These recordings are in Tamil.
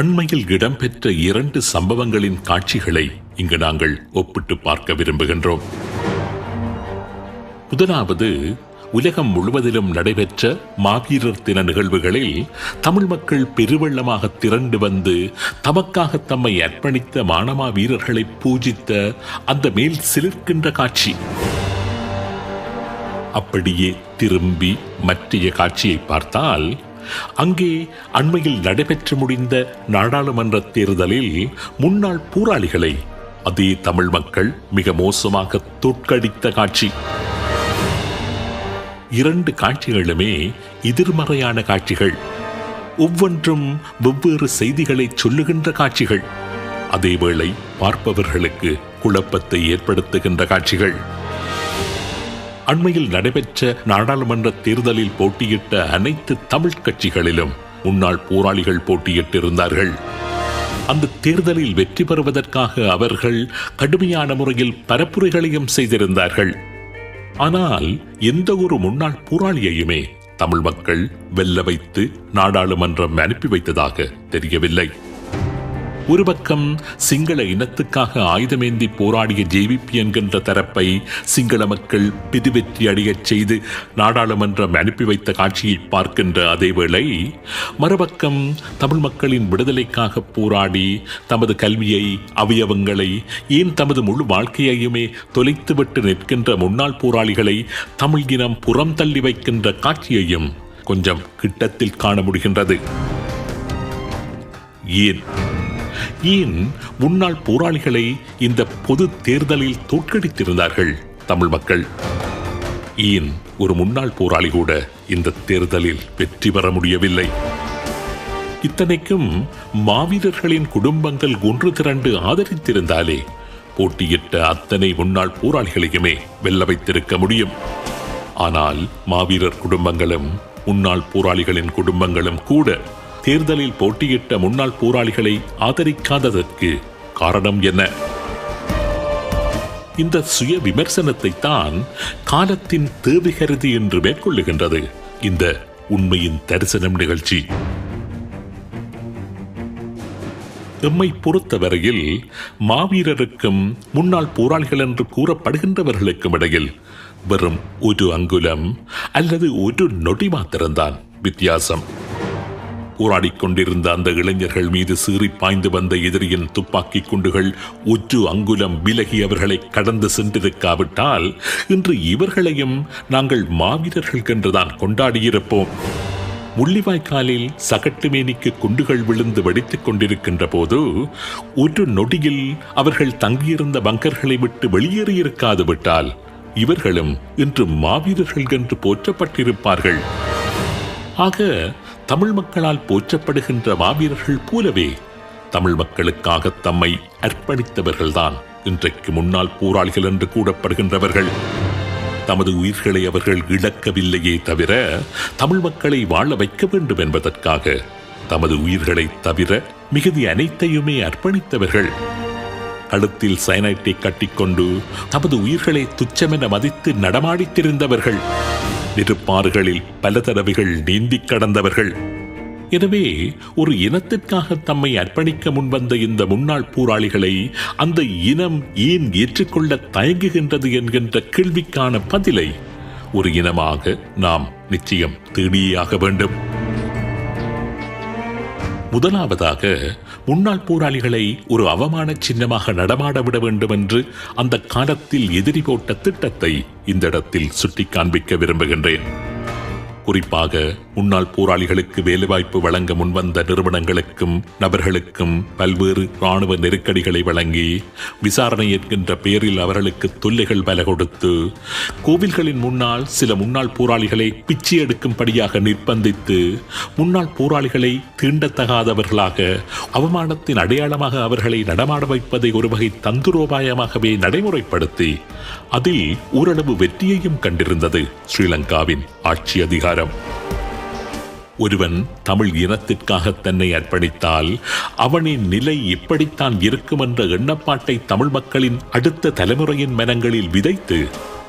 அண்மையில் இடம்பெற்ற இரண்டு சம்பவங்களின் காட்சிகளை இங்கு நாங்கள் ஒப்பிட்டு பார்க்க விரும்புகின்றோம். முதலாவது உலகம் முழுவதிலும் நடைபெற்ற மாவீரர் தின நிகழ்வுகளில் தமிழ் மக்கள் பெருவெள்ளமாக திரண்டு வந்து தமக்காக தம்மை அர்ப்பணித்த மாணவா வீரர்களை பூஜித்த அந்த மேல் சிலிர்க்கின்ற காட்சி. அப்படியே திரும்பி மற்றைய காட்சியை பார்த்தால் அங்கே அண்மையில் நடைபெற்று முடிந்த நாடாளுமன்ற தேர்தலில் முன்னாள் போராளிகளை அதே தமிழ் மக்கள் மிக மோசமாக தோற்கடித்த காட்சி. இரண்டு காட்சிகளுமே எதிர்மறையான காட்சிகள். ஒவ்வொன்றும் வெவ்வேறு செய்திகளை சொல்லுகின்ற காட்சிகள். அதேவேளை பார்ப்பவர்களுக்கு குழப்பத்தை ஏற்படுத்துகின்ற காட்சிகள். அண்மையில் நடைபெற்ற நாடாளுமன்ற தேர்தலில் போட்டியிட்ட அனைத்து தமிழ் கட்சிகளிலும் முன்னாள் போராளிகள் போட்டியிட்டிருந்தார்கள். அந்த தேர்தலில் வெற்றி பெறுவதற்காக அவர்கள் கடுமையான முறையில் பரப்புரைகளையும் செய்திருந்தார்கள். ஆனால் எந்த ஒரு முன்னாள் போராளியையுமே தமிழ் மக்கள் வெல்ல வைத்து நாடாளுமன்றம் அனுப்பி வைத்ததாக தெரியவில்லை. ஒரு பக்கம் சிங்கள இனத்துக்காக ஆயுதமேந்தி போராடிய ஜேவிபி என்கின்ற தரப்பை சிங்கள மக்கள் பிதுவெற்றி அடையச் செய்து நாடாளுமன்றம் அனுப்பி வைத்த காட்சியை பார்க்கின்ற அதேவேளை மறுபக்கம் தமிழ் மக்களின் விடுதலைக்காக போராடி தமது கல்வியை அவயவங்களை ஏன் தமது முழு வாழ்க்கையையுமே தொலைத்துவிட்டு நிற்கின்ற முன்னாள் போராளிகளை தமிழ் இனம் புறம் தள்ளி வைக்கின்ற காட்சியையும் கொஞ்சம் கிட்டத்தில் காண முடிகின்றது. ஏன்? ஏன் முன்னாள் போராளிகளை இந்த பொது தேர்தலில் தோற்கடித்திருந்தார்கள் தமிழ் மக்கள்? ஏன் ஒரு முன்னாள் போராளி கூட இந்த தேர்தலில் வெற்றி பெற முடியவில்லை? இத்தனைக்கும் மாவீரர்களின் குடும்பங்கள் ஒன்று திரண்டு ஆதரித்திருந்தாலே போட்டியிட்ட அத்தனை முன்னாள் போராளிகளையுமே வெல்ல வைத்திருக்க முடியும். ஆனால் மாவீரர் குடும்பங்களும் முன்னாள் போராளிகளின் குடும்பங்களும் கூட தேர்தலில் போட்டியிட்ட முன்னாள் போராளிகளை ஆதரிக்காததற்கு காரணம் என்ன? இந்த சுய விமர்சனத்தை தான் காலத்தின் தேவை கருதி என்று மேற்கொள்ளுகின்றது. இந்த உண்மையின் தரிசனம் நிகழ்ச்சி. எம்மை பொறுத்தவரையில் மாவீரருக்கும் முன்னாள் போராளிகள் என்று கூறப்படுகின்றவர்களுக்கும் இடையில் வெறும் ஒரு அங்குலம் அல்லது ஒரு நொடி மாத்திரம்தான் வித்தியாசம். போராடிக் கொண்டிருந்த அந்த இளைஞர்கள் மீது சீறி பாய்ந்து வந்த எதிரியின் துப்பாக்கி குண்டுகள் ஒற்று அங்குலம் விலகி அவர்களை கடந்து சென்றிருக்காவிட்டால் இன்று இவர்களையும் நாங்கள் மாவீரர்கள் என்றுதான் கொண்டாடியிருப்போம். முள்ளிவாய்க்காலில் சகட்டுமேனிக்கு குண்டுகள் விழுந்து வெடித்துக் கொண்டிருக்கின்ற போது ஒரு நொடியில் அவர்கள் தங்கியிருந்த பங்கர்களை விட்டு வெளியேறியிருக்காது விட்டால் இவர்களும் இன்று மாவீரர்கள் என்று போற்றப்பட்டிருப்பார்கள். ஆக தமிழ் மக்களால் போற்றப்படுகின்ற மாவீரர்கள் போலவே தமிழ் மக்களுக்காக தம்மை அர்ப்பணித்தவர்கள்தான். இன்றைக்கு முன்னாள் போராளிகள் என்று கூடப்படுகின்றவர்கள் தமது உயிர்களை அவர்கள் இழக்கவில்லையே தவிர தமிழ் மக்களை வாழ வைக்க வேண்டும் என்பதற்காக தமது உயிர்களை தவிர மிகுதி அனைத்தையுமே அர்ப்பணித்தவர்கள். கழுத்தில் சைனைட்டை கட்டிக்கொண்டு தமது உயிர்களை துச்சமென மதித்து நடமாடித்திருந்தவர்கள். திரிந்தவர்கள் பல தடவைகள் நீந்திக் கடந்தவர்கள். எனவே ஒரு இனத்திற்காக தம்மை அர்ப்பணிக்க முன்வந்த இந்த முன்னாள் போராளிகளை அந்த இனம் ஏன் ஏற்றுக்கொள்ள தயங்குகின்றது என்கின்ற கேள்விக்கான பதிலை ஒரு இனமாக நாம் நிச்சயம் தேடியாக வேண்டும். முதலாவதாக முன்னாள் போராளிகளை ஒரு அவமான சின்னமாக நடமாட விட வேண்டும் என்று அந்த காலத்தில் எதிரி போட்ட திட்டத்தை இந்த இடத்தில் சுட்டி காண்பிக்க விரும்புகின்றேன். குறிப்பாக முன்னாள் போராளிகளுக்கு வேலைவாய்ப்பு வழங்க முன்வந்த நிறுவனங்களுக்கும் நபர்களுக்கும் பல்வேறு ராணுவ நெருக்கடிகளை வழங்கி விசாரணை என்கின்ற பெயரில் அவர்களுக்கு தொல்லைகள் பல கொடுத்து கோவில்களின் முன்னால் சில முன்னாள் போராளிகளை பிச்சை எடுக்கும்படியாக நிர்பந்தித்து முன்னாள் போராளிகளை தீண்டத்தகாதவர்களாக அவமானத்தின் அடையாளமாக அவர்களை நடமாட வைப்பதை ஒரு வகை தந்துரோபாயமாகவே நடைமுறைப்படுத்தி அதில் ஓரளவு வெற்றியையும் கண்டிருந்தது ஸ்ரீலங்காவின் ஆட்சி அதிகாரி. அதிகாரம் ஒருவன் தமிழ் இனத்திற்காக தன்னை அர்ப்பணித்தால் அவனின் நிலை இப்படித்தான் இருக்கும் என்ற எண்ணப்பாட்டை தமிழ் மக்களின் அடுத்த தலைமுறையின் மனங்களில் விதைத்து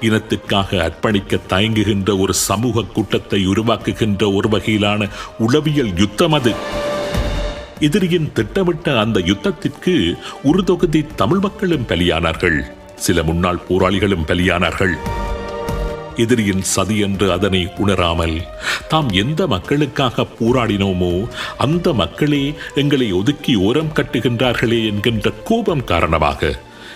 இனத்திற்காக அர்ப்பணிக்க தயங்குகின்ற ஒரு சமூக கூட்டத்தை உருவாக்குகின்ற ஒரு வகையிலான உளவியல் யுத்தம் அது. எதிரியின் திட்டமிட்ட அந்த யுத்தத்திற்கு ஒரு தொகுதி தமிழ் மக்களும் பலியானார்கள். சில முன்னாள் போராளிகளும் பலியானார்கள். எதிரியின் சதி என்று அதனை உணராமல் தாம் எந்த மக்களுக்காக போராடினோமோ அந்த மக்களே எங்களை ஒதுக்கி ஓரம் கட்டுகின்றார்களே என்கின்ற கோபம் காரணமாக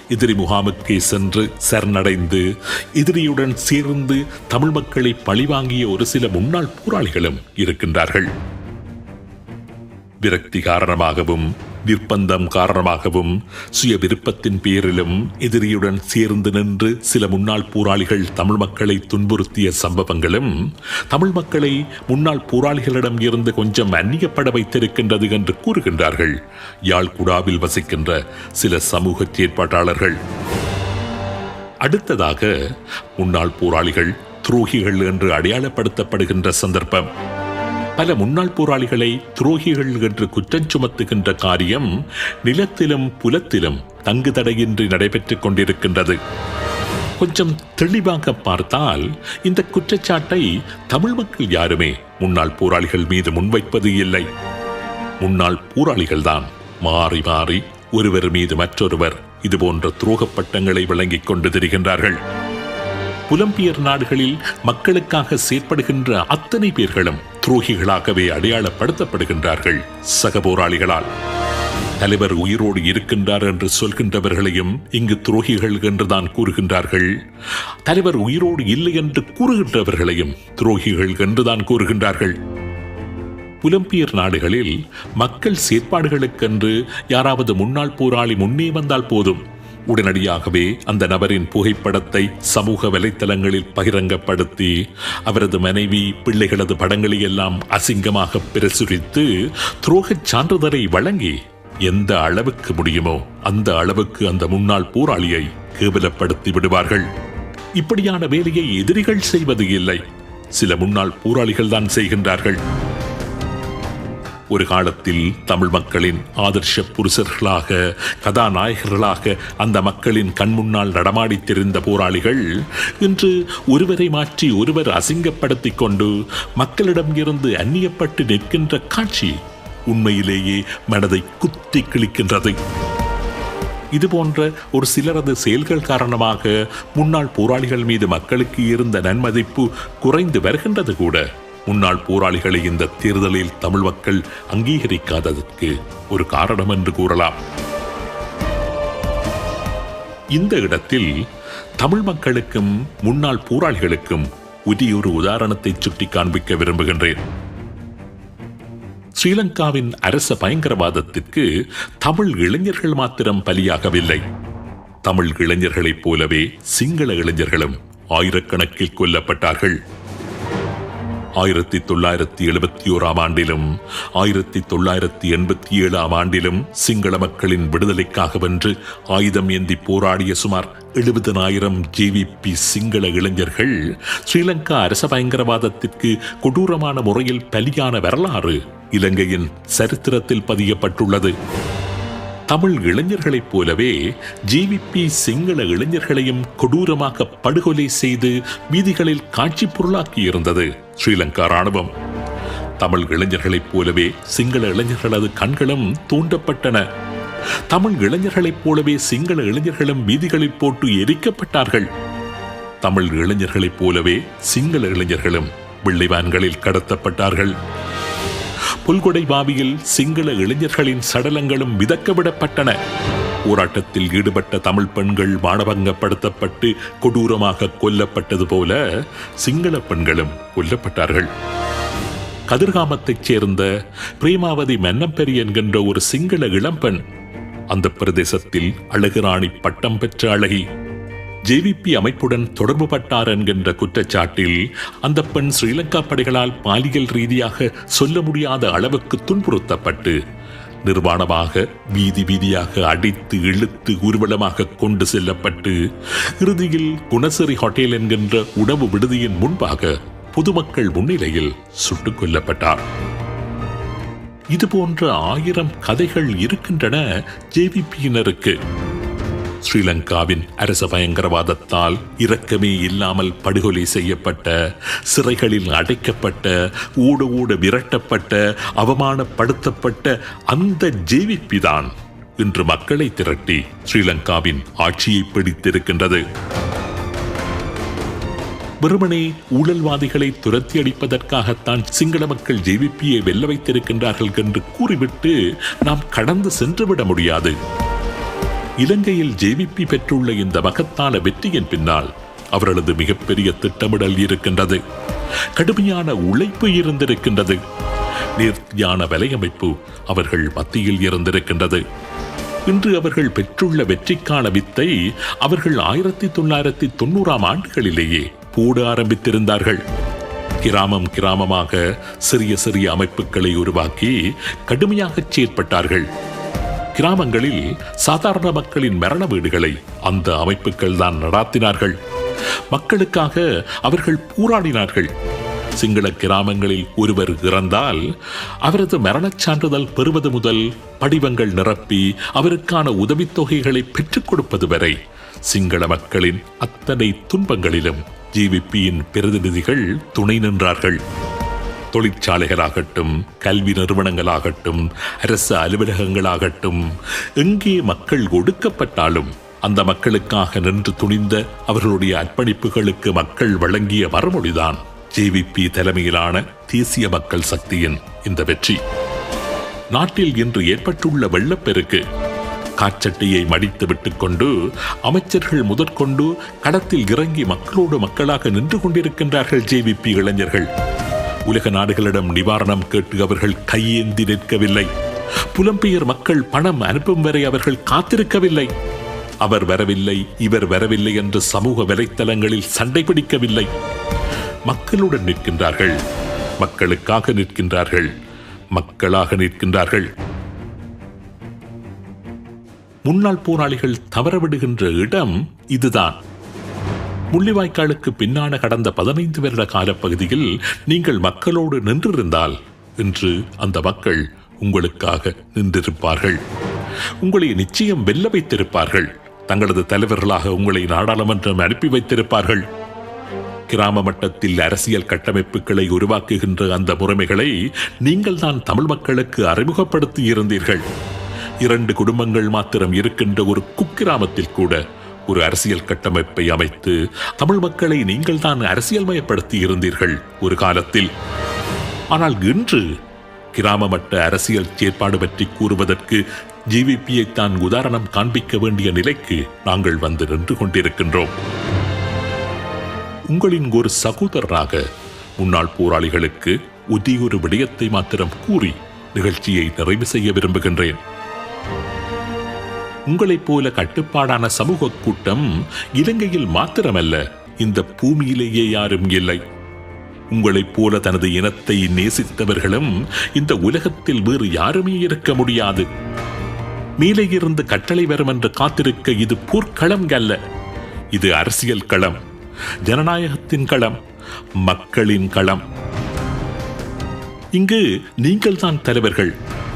எதிரி முகாமுக்கே சென்று சரணடைந்து எதிரியுடன் சேர்ந்து தமிழ் மக்களை பழிவாங்கிய ஒரு சில முன்னாள் போராளிகளும் இருக்கின்றார்கள். விரக்தி காரணமாகவும் நிர்பந்தம் காரணமாகவும் சுய விருப்பத்தின் பேரிலும் எதிரியுடன் சேர்ந்து நின்று சில முன்னாள் போராளிகள் தமிழ் மக்களை துன்புறுத்திய சம்பவங்களும் தமிழ் மக்களை முன்னாள் போராளிகளிடம் இருந்து கொஞ்சம் அந்நியப்பட வைத்திருக்கின்றது என்று கூறுகின்றார்கள். யாழ்குடாவில் வசிக்கின்ற சில சமூக செயற்பாட்டாளர்கள் அடுத்ததாக முன்னாள் போராளிகள் துரோகிகள் என்று அடையாளப்படுத்தப்படுகின்ற சந்தர்ப்பம். பல முன்னாள் போராளிகளை துரோகிகள் என்று குற்றம் சுமத்துகின்ற காரியம் நிலத்திலும் புலத்திலும் தங்கு தடையின்றி நடைபெற்றுக் கொண்டிருக்கின்றது. கொஞ்சம் தெளிவாக பார்த்தால் இந்த குற்றச்சாட்டை தமிழ் மக்கள் யாருமே முன்னாள் போராளிகள் மீது முன்வைப்பது இல்லை. முன்னாள் போராளிகள்தான் மாறி மாறி ஒருவர் மீது மற்றொருவர் இதுபோன்ற துரோகப் பட்டங்களை வழங்கிக் கொண்டு திரிகின்றார்கள். புலம்பியர் நாடுகளில் மக்களுக்காக செயற்படுகின்ற அத்தனை பேர்களும் துரோகிகளாகவே அடையாளப்படுத்தப்படுகின்றார்கள். சக போராளிகளால். தலைவர் உயிரோடு இருக்கின்றார் என்று சொல்கின்றவர்களையும் இங்கு துரோகிகள் என்றுதான் கூறுகின்றார்கள். தலைவர் உயிரோடு இல்லை என்று கூறுகின்றவர்களையும் துரோகிகள் என்றுதான் கூறுகின்றார்கள். புலம்பியர் நாடுகளில் மக்கள் செயற்பாடுகளுக்கென்று யாராவது முன்னாள் போராளி முன்னே வந்தால் போதும். உடனடியாகவே அந்த நபரின் புகைப்படத்தை சமூக வலைத்தளங்களில் பகிரங்கப்படுத்தி அவரது மனைவி பிள்ளைகளது படங்களை எல்லாம் அசிங்கமாக பிரசுரித்து துரோகச் சான்றிதழை வழங்கி எந்த அளவுக்கு முடியுமோ அந்த அளவுக்கு அந்த முன்னாள் போராளியை கேவலப்படுத்தி விடுவார்கள். இப்படியான வேலையை எதிரிகள் செய்வது இல்லை. சில முன்னாள் போராளிகள் தான் செய்கின்றார்கள். ஒரு காலத்தில் தமிழ் மக்களின் ஆதர்ஷ புருஷர்களாக கதாநாயகர்களாக அந்த மக்களின் கண்முன்னால் நடமாடித்திருந்த போராளிகள் இன்று ஒருவரை மாற்றி ஒருவர் அசிங்கப்படுத்திக் கொண்டு மக்களிடம் இருந்து அந்நியப்பட்டு நிற்கின்ற காட்சி உண்மையிலேயே மனதை குத்தி கிழிக்கின்றது. இது போன்ற ஒரு சிலரது செயல்கள் காரணமாக முன்னாள் போராளிகள் மீது மக்களுக்கு இருந்த நன்மதிப்பு குறைந்து வருகின்றது கூட. முன்னாள் போராளிகளை இந்த தேர்தலில் தமிழ் மக்கள் அங்கீகரிக்காததற்கு ஒரு காரணம் என்று கூறலாம். இந்த இடத்தில் தமிழ் மக்களுக்கும் முன்னாள் போராளிகளுக்கும் உரியொரு உதாரணத்தை சுட்டி காண்பிக்க விரும்புகின்றேன். ஸ்ரீலங்காவின் அரச பயங்கரவாதத்திற்கு தமிழ் இளைஞர்கள் மாத்திரம் பலியாகவில்லை. தமிழ் இளைஞர்களைப் போலவே சிங்கள இளைஞர்களும் ஆயிரக்கணக்கில் கொல்லப்பட்டார்கள். ஆயிரத்தி தொள்ளாயிரத்தி எழுபத்தி ஓராம் ஆண்டிலும் ஆயிரத்தி தொள்ளாயிரத்தி எண்பத்தி ஏழாம் ஆண்டிலும் சிங்கள மக்களின் விடுதலைக்காக வென்று ஆயுதம் ஏந்தி போராடிய சுமார் எழுபதனாயிரம் ஜேவிபி சிங்கள இளைஞர்கள் ஸ்ரீலங்கா அரச பயங்கரவாதத்திற்கு கொடூரமான முறையில் பலியான வரலாறு இலங்கையின் சரித்திரத்தில் பதியப்பட்டுள்ளது. தமிழ் இளைஞர்களைப் போலவே ஜிவிபி சிங்கள இளைஞர்களையும் கொடூரமாக படுகொலை செய்து வீதிகளில் காட்சி பொருளாக்கி இருந்தது ஸ்ரீலங்கா ராணுவம். தமிழ் இளைஞர்களைப் போலவே சிங்கள இளைஞர்களது கண்களும் தூண்டப்பட்டன. தமிழ் இளைஞர்களைப் போலவே சிங்கள இளைஞர்களும் வீதிகளில் போட்டு எரிக்கப்பட்டார்கள். தமிழ் இளைஞர்களைப் போலவே சிங்கள இளைஞர்களும் வெள்ளிவான்களில் கடத்தப்பட்டார்கள். புல்கொடை பாவியில் சிங்கள இளைஞர்களின் சடலங்களும் விதக்கவிடப்பட்டன போராட்டத்தில் ஈடுபட்ட தமிழ் பெண்கள் மானபங்கப்படுத்தப்பட்டு கொடூரமாக கொல்லப்பட்டது போல சிங்கள பெண்களும் கொல்லப்பட்டார்கள். கதிர்காமத்தைச் சேர்ந்த பிரேமாவதி மன்னம்பெரி என்கின்ற ஒரு சிங்கள இளம்பெண் அந்த பிரதேசத்தில் அழகுராணி பட்டம் பெற்ற அழகி ஜேவிபி அமைப்புடன் தொடர்பு பட்டார் என்கின்ற குற்றச்சாட்டில் அந்த பெண் ஸ்ரீலங்கா படைகளால் பாலியல் ரீதியாக சொல்ல முடியாத அளவுக்கு துன்புறுத்தப்பட்டு நிர்வாணமாக வீதி வீதியாக அடித்து இழுத்து ஊர்வலமாக கொண்டு செல்லப்பட்டு இறுதியில் குணசரி ஹோட்டல் என்கின்ற உணவு விடுதியின் முன்பாக பொதுமக்கள் முன்னிலையில் சுட்டுக் கொல்லப்பட்டார். இது போன்ற ஆயிரம் கதைகள் இருக்கின்றன ஜேவிபியினருக்கு ஸ்ரீலங்காவின் அரச பயங்கரவாதத்தால் இரக்கமே இல்லாமல் படுகொலை செய்யப்பட்ட சிறைகளில் அடைக்கப்பட்ட ஊட ஊட விரட்டப்பட்ட அவமானப்படுத்தப்பட்ட அந்த ஜேவிபி தான் இன்று மக்களை திரட்டி ஸ்ரீலங்காவின் ஆட்சியை பிடித்திருக்கின்றது. வெறுமனே ஊழல்வாதிகளை துரத்தி அடிப்பதற்காகத்தான் சிங்கள மக்கள் ஜேவிபியை வெல்ல வைத்திருக்கின்றார்கள் என்று கூறிவிட்டு நாம் கடந்து சென்றுவிட முடியாது. இலங்கையில் ஜேவிபி பெற்றுள்ள இந்த மகத்தான வெற்றியின் பின்னால் அவர்களது மிகப்பெரிய திட்டமிடல் இருக்கின்றது. கடுமையான உழைப்பு இருந்திருக்கின்றது. நேர்த்தியான வலையமைப்பு அவர்கள் மத்தியில் இருந்திருக்கின்றது. இன்று அவர்கள் பெற்றுள்ள வெற்றிக்கான வித்தை அவர்கள் ஆயிரத்தி தொள்ளாயிரத்தி தொண்ணூறாம் ஆண்டுகளிலேயே போட ஆரம்பித்திருந்தார்கள். கிராமம் கிராமமாக சிறிய சிறிய அமைப்புகளை உருவாக்கி கடுமையாக செயற்பட்டார்கள். கிராமங்களில் சாதாரண மக்களின் மரண வீடுகளை அந்த அமைப்புகள் தான் நடாத்தினார்கள். மக்களுக்காக அவர்கள் போராடினார்கள். சிங்கள கிராமங்களில் ஒருவர் இறந்தால் அவரது மரணச் சான்றிதழ் பெறுவது முதல் படிவங்கள் நிரப்பி அவருக்கான உதவித்தொகைகளை பெற்றுக் கொடுப்பது வரை சிங்கள மக்களின் அத்தனை துன்பங்களிலும் ஜிவிபியின் பிரதிநிதிகள் துணை நின்றார்கள். தொழிற்சாலைகளாகட்டும் கல்வி நிறுவனங்களாகட்டும் அரசு அலுவலகங்களாகட்டும் எங்கே மக்கள் ஒடுக்கப்பட்டாலும் அந்த மக்களுக்காக நின்று துணிந்த அவர்களுடைய அர்ப்பணிப்புகளுக்கு மக்கள் வழங்கிய மறுமொழிதான் ஜேவிபி தலைமையிலான தேசிய மக்கள் சக்தியின் இந்த வெற்றி. நாட்டில் இன்று ஏற்பட்டுள்ள வெள்ளப்பெருக்கு காச்சட்டையை மடித்து விட்டுக்கொண்டு அமைச்சர்கள் முதற்கொண்டு களத்தில் இறங்கி மக்களோடு மக்களாக நின்று கொண்டிருக்கின்றார்கள் ஜேவிபி இளைஞர்கள். உலக நாடுகளிடம் நிவாரணம் கேட்டு அவர்கள் கையேந்தி நிற்கவில்லை. புலம்பெயர் மக்கள் பணம் அனுப்பும் வரை அவர்கள் காத்திருக்கவில்லை. அவர் வரவில்லை இவர் வரவில்லை என்று சமூக வலைத்தளங்களில் சண்டை பிடிக்கவில்லை. மக்களுடன் நிற்கின்றார்கள் மக்களுக்காக நிற்கின்றார்கள் மக்களாக நிற்கின்றார்கள். முன்னாள் போராளிகள் தவறவிடுகின்ற இடம் இதுதான். முள்ளிவாய்க்காலுக்கு பின்னான கடந்த பதினைந்து வருட காலப்பகுதியில் நீங்கள் மக்களோடு நின்றிருந்தால் இன்று அந்த மக்கள் உங்களுக்காக நின்றிருப்பார்கள். உங்களை நிச்சயம் வெல்ல வைத்திருப்பார்கள். தங்களது தலைவர்களாக உங்களை நாடாளுமன்றம் அனுப்பி வைத்திருப்பார்கள். கிராம மட்டத்தில் அரசியல் கட்டமைப்புகளை உருவாக்குகின்ற அந்த முறைமைகளை நீங்கள் தான் தமிழ் மக்களுக்கு அறிமுகப்படுத்தி இருந்தீர்கள். இரண்டு குடும்பங்கள் மாத்திரம் இருக்கின்ற ஒரு குக்கிராமத்தில் கூட ஒரு அரசியல் கட்டமைப்பை அமைத்து தமிழ் மக்களை நீங்கள் தான் அரசியல்மயப்படுத்தி இருந்தீர்கள் ஒரு காலத்தில். ஆனால் இன்று கிராம மட்ட அரசியல் செயற்பாடு பற்றி கூறுவதற்கு ஜிவிபியை தான் உதாரணம் காண்பிக்க வேண்டிய நிலைக்கு நாங்கள் வந்து நின்று கொண்டிருக்கின்றோம். உங்களின் ஒரு சகோதரராக முன்னாள் போராளிகளுக்கு ஒரே ஒரு விடயத்தை மாத்திரம் கூறி நிகழ்ச்சியை நிறைவு செய்ய விரும்புகின்றேன். உங்களைப் போல கட்டுப்பாடான சமூக கூட்டம் இலங்கையில் மாத்திரமல்ல இந்த பூமியிலேயே யாரும் இல்லை. உங்களைப் போல தனது இனத்தை நேசித்தவர்களும் இந்த உலகத்தில் வேறு யாருமே இருக்க முடியாது. மேலே இருந்து கட்டளை வரும் என்று காத்திருக்க இது போர்க்களம் அல்ல இது அரசியல் களம் ஜனநாயகத்தின் களம் மக்களின் களம். இங்கு நீங்கள் தான் தலைவர்கள்.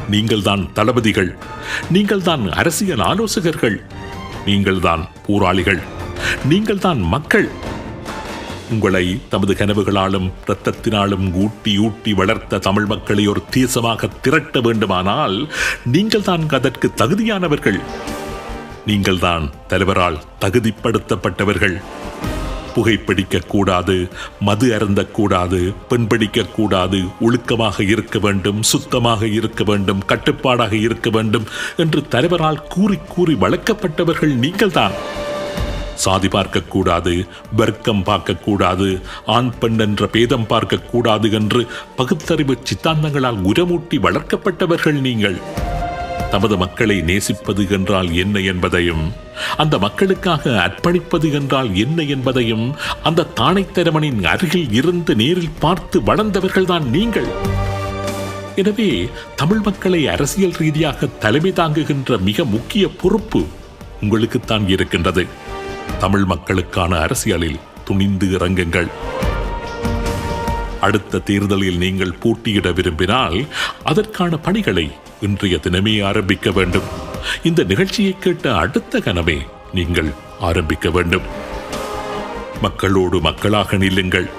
நீங்கள் தான் தளபதிகள். நீங்கள் தான் அரசியல் ஆலோசகர்கள். நீங்கள் தான் போராளிகள். நீங்கள் தான் மக்கள். உங்களை தமது கனவுகளாலும் இரத்தத்தினாலும் ஊட்டி ஊட்டி வளர்த்த தமிழ் மக்களை ஒரு தேசமாக திரட்ட வேண்டுமானால் நீங்கள் தான் அதற்கு தகுதியானவர்கள். நீங்கள் தான் தலைவரால் தகுதிப்படுத்தப்பட்டவர்கள். புகைப்பிடிக்க கூடாது மது அருந்தக்கூடாது பெண்பிடிக்க கூடாது ஒழுக்கமாக இருக்க வேண்டும் சுத்தமாக இருக்க வேண்டும் கட்டுப்பாடாக இருக்க வேண்டும் என்று தலைவரால் கூறி கூறி வளர்க்கப்பட்டவர்கள் நீங்கள்தான். சாதி பார்க்கக்கூடாது வர்க்கம் பார்க்கக்கூடாது ஆண் பெண் என்ற பேதம் பார்க்கக்கூடாது என்று பகுத்தறிவு சித்தாந்தங்களால் உரமூட்டி வளர்க்கப்பட்டவர்கள் நீங்கள். தமது மக்களை நேசிப்பது என்றால் என்ன என்பதையும் அந்த மக்களுக்காக அர்ப்பணிப்பது என்றால் என்ன என்பதையும் அந்த தானைத்தரமனின் அருகில் இருந்து நேரில் பார்த்து வளர்ந்தவர்கள்தான் நீங்கள். எனவே தமிழ் மக்களை அரசியல் ரீதியாக தலைமை தாங்குகின்ற மிக முக்கிய பொறுப்பு உங்களுக்குத்தான் இருக்கின்றது. தமிழ் மக்களுக்கான அரசியலில் துணிந்து இறங்குங்கள். அடுத்த தேர்தலில் நீங்கள் போட்டியிட விரும்பினால் அதற்கான பணிகளை இன்றைய தினமே ஆரம்பிக்க வேண்டும். இந்த நிகழ்ச்சியை கேட்ட அடுத்த கணமே நீங்கள் ஆரம்பிக்க வேண்டும். மக்களோடு மக்களாக நில்லுங்கள்.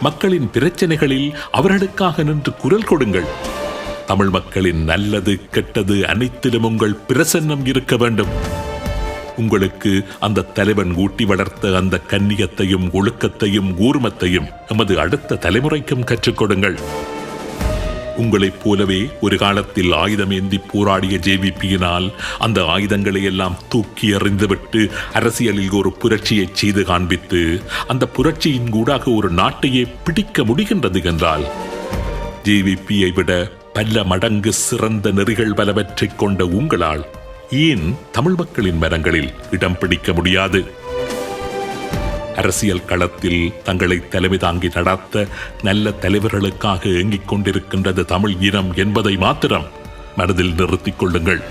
மக்களின் பிரச்சனைகளில் அவர்களுக்காக நின்று குரல் கொடுங்கள். தமிழ் மக்களின் நல்லது கெட்டது அனைத்திலும் உங்கள் பிரசன்னம் இருக்க வேண்டும். உங்களுக்கு அந்த தலைவன் ஊட்டி வளர்த்த அந்த கன்னியத்தையும் ஒழுக்கத்தையும் ஊர்மத்தையும் நமது அடுத்த தலைமுறைக்கும் கற்றுக் கொடுங்கள். உங்களைப் போலவே ஒரு காலத்தில் ஆயுதம் ஏந்தி போராடிய ஜேவிபியினால் அந்த ஆயுதங்களை எல்லாம் தூக்கி எறிந்துவிட்டு அரசியலில் ஒரு புரட்சியை செய்து காண்பித்து அந்த புரட்சியின் கூடாக ஒரு நாட்டையே பிடிக்க முடிகின்றது என்றால் ஜேவிபியை விட பல மடங்கு சிறந்த நெறிகள் பலவற்றைக் கொண்ட உங்களால் ஏன் தமிழ் மக்களின் மரங்களில் இடம் பிடிக்க முடியாது? அரசியல் களத்தில் தங்களை தலைமை தாங்கி நடத்த நல்ல தலைவர்களுக்காக ஏங்கிக் கொண்டிருக்கின்றது தமிழ் இனம் என்பதை மாத்திரம் மனதில் நிறுத்திக் கொள்ளுங்கள்.